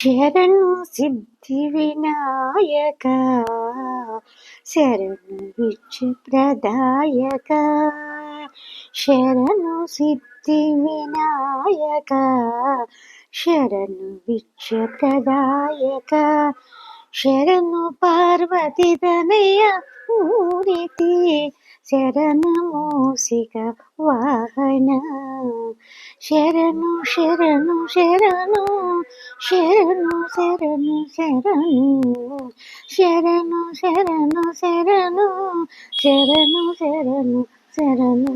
ശരണു സിദ്ധി വിനായക ശരണു വിക്ഷപ്രദായക ശരണു സിദ്ധി വിനായക ശരണു വിക്ഷപ്രദായക ശരണു പാർവതി തനയ ശരണ ശരണമോസിക വാഹന శరణు శరణు శరణు శరణు శరణు శరణు శరణు శరణు శరణు శరణు శరణు శరణు శరణు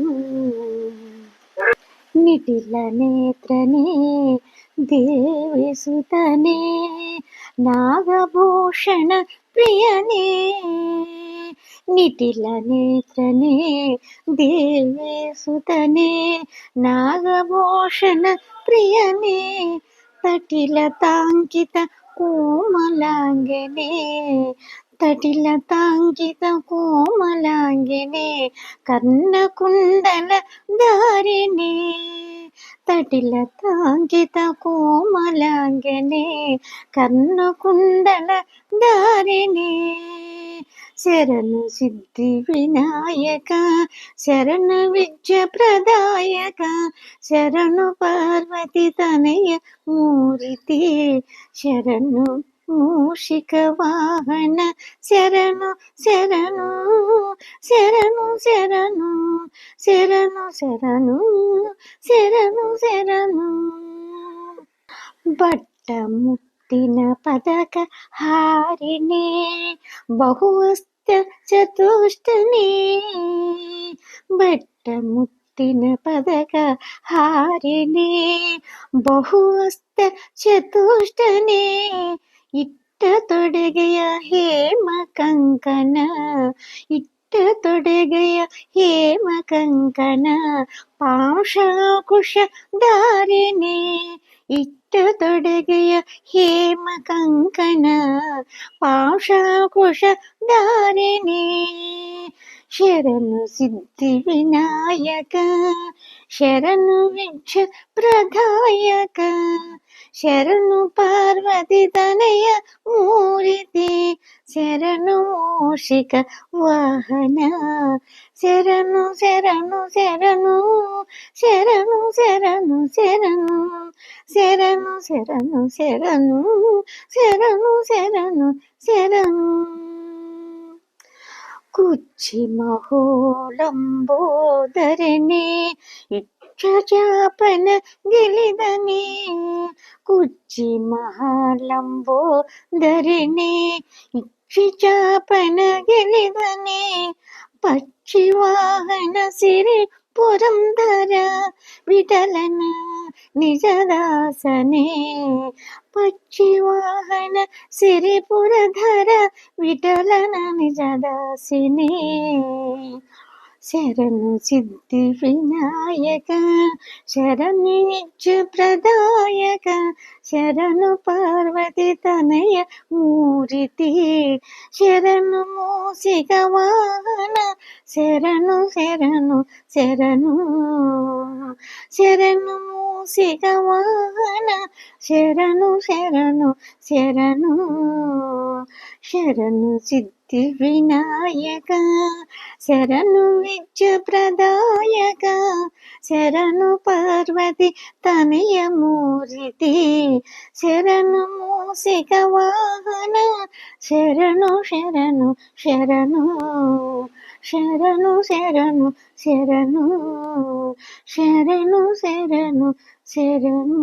నిటిల నేత్రనే దేవి సుతనే నాగభూషణ ప్రియనే నిటిల నేత్రనే దేవేసుతనే నాగభూషణ ప్రియనే తటిలతాంకిత కోమలాంగనే తటిలతాంకిత కోమలాంగినే కర్ణకుండల దారిణి తటిలతాంకిత కోమలాంగినే కర్ణకుండల దారిణి శరణు సిద్ధి వినాయక శరణ విద్య ప్రదాయక శరణు పార్వతి తనయ మూరితి శరణు మూషిక వాహన శరణు శరణు శరణు శరణు శరణు శరణు శరణు శరణు బట్ట ముట్టిన పదక హారిణి బహువస్త ಚತುಷ್ಟನೇ ಬಟ್ಟ ಮುತ್ತಿನ ಪದಕ ಹಾರಿನೇ ಬಹುವಸ್ತ ಚತುಷ್ಟನೇ ಇಟ್ಟ ತೊಡಗೆಯ ಹೇಮ ಕಂಕನ ಇಟ್ಟ ತೊಡಗೆಯ ಹೇಮ ಕಂಕನ ಪಾಶಾಕುಶ ಧಾರಿನೇ ഇട്ടു തൊടുകയ ഹേമ കങ്കണ പാഷാകുഷ ധാരണേ ശരണു സിദ്ധി വിനായക ശരണു വിക്ഷ പ്രധായക ശരണു പാർവതി തനയ മൂരിതി శరణు మూషిక వాహన శరణు శరణు శరణు శరణు శరణు శరణు శరణు శరణు శరణు శరణు శరణు శరణు కుచ్చి మహోళంబోదరిణి ఇక్షాపన గిలిదని కుచ్చి మహాలంబోదరిణి ಕ್ಷಿಚಾಪಣಗಿರಿದನೆ ಪಕ್ಷಿವಾಹನ ಸಿರಿ ಪುರಂದರ ವಿಠಲನ ನಿಜದಾಸನೆ ಪಕ್ಷಿವಾಹನ ಸಿರಿಪುರಧರ ವಿಠಲನ ನಿಜದಾಸಿನಿ శరణు సిద్ధి వినాయక శరణ్యప్రదాయక శరణు పార్వతి తనయ మూరితి. శరణు మూసిగవాన శరణు శరణు శరణు. శరణు మూసిగవాన శరణు శరణు శరణు. శరణు సిద్ధ వినాయక శరణు విద్య ప్రదాయక శరణు పార్వతి తనయమూర్తి శరణు మూసిక వాహన శరణు శరణు శరణు శరణు శరణు శరణు శరణు శరణు శరణు.